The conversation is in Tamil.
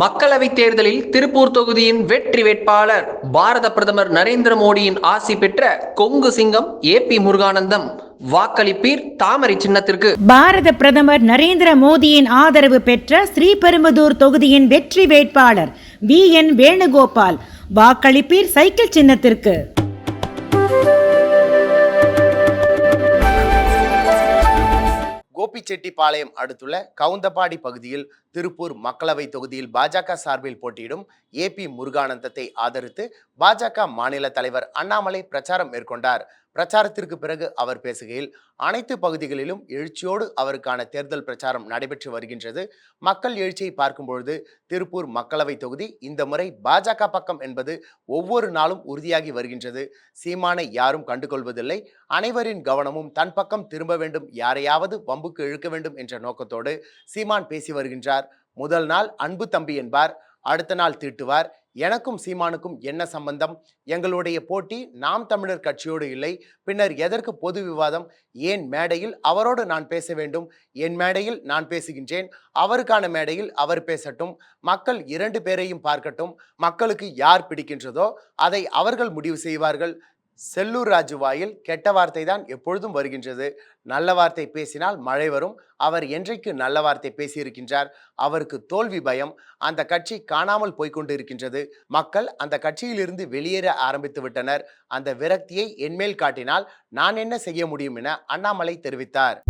மக்களவைத் தேர்தலில் திருப்பூர் தொகுதியின் வெற்றி வேட்பாளர் பாரத பிரதமர் நரேந்திர மோடியின் ஆசி பெற்ற கொங்கு சிங்கம் ஏ பி முருகானந்தம் வாக்களிப்பீர் தாமரை சின்னத்திற்கு. பாரத பிரதமர் நரேந்திர மோடியின் ஆதரவு பெற்ற ஸ்ரீபெரும்புதூர் தொகுதியின் வெற்றி வேட்பாளர் வி என் வேணுகோபால் வாக்களிப்பீர் சைக்கிள் சின்னத்திற்கு. கோபிச்செட்டிப்பாளையம் அடுத்துள்ள கவுந்தபாடி பகுதியில் திருப்பூர் மக்களவை தொகுதியில் பாஜக சார்பில் போட்டியிடும் ஏபி முருகானந்தத்தை ஆதரித்து பாஜக மாநில தலைவர் அண்ணாமலை பிரச்சாரம் மேற்கொண்டார். பிரச்சாரத்திற்கு பிறகு அவர் பேசுகையில் அனைத்து பகுதிகளிலும் எழுச்சியோடு அவருக்கான தேர்தல் பிரச்சாரம் நடைபெற்று வருகின்றது. மக்கள் எழுச்சியை பார்க்கும்பொழுது திருப்பூர் மக்களவை தொகுதி இந்த முறை பாஜக பக்கம் என்பது ஒவ்வொரு நாளும் உறுதியாகி வருகின்றது. சீமானை யாரும் கண்டுகொள்வதில்லை. அனைவரின் கவனமும் தன் பக்கம் திரும்ப வேண்டும் யாரையாவது வம்புக்கு இழுக்க வேண்டும் என்ற நோக்கத்தோடு சீமான் பேசி வருகின்றார். முதல் நாள் அன்பு தம்பி என்பார். அடுத்த நாள் தீட்டுவார். எனக்கும் சீமானுக்கும் என்ன சம்பந்தம்? எங்களுடைய போட்டி நாம் தமிழர் கட்சியோடு இல்லை. பின்னர் எதற்கு பொது விவாதம்? ஏன் மேடையில் அவரோடு நான் பேச வேண்டும்? என் மேடையில் நான் பேசுகின்றேன். அவருக்கான மேடையில் அவர் பேசட்டும். மக்கள் இரண்டு பேரையும் பார்க்கட்டும். மக்களுக்கு யார் பிடிக்கின்றதோ அதை அவர்கள் முடிவு செய்வார்கள். செல்லூர் ராஜு வாயில் கெட்ட வார்த்தை தான் எப்பொழுதும் வருகின்றது. நல்ல வார்த்தை பேசினால் மழை வரும். அவர் என்றைக்கு நல்ல வார்த்தை பேசியிருக்கின்றார்? அவருக்கு தோல்வி பயம். அந்த கட்சி காணாமல் போய்க்கொண்டு இருக்கின்றது. மக்கள் அந்த கட்சியிலிருந்து வெளியேற ஆரம்பித்து விட்டனர். அந்த விரக்தியை என்மேல் காட்டினால் நான் என்ன செய்ய முடியும் என அண்ணாமலை தெரிவித்தார்.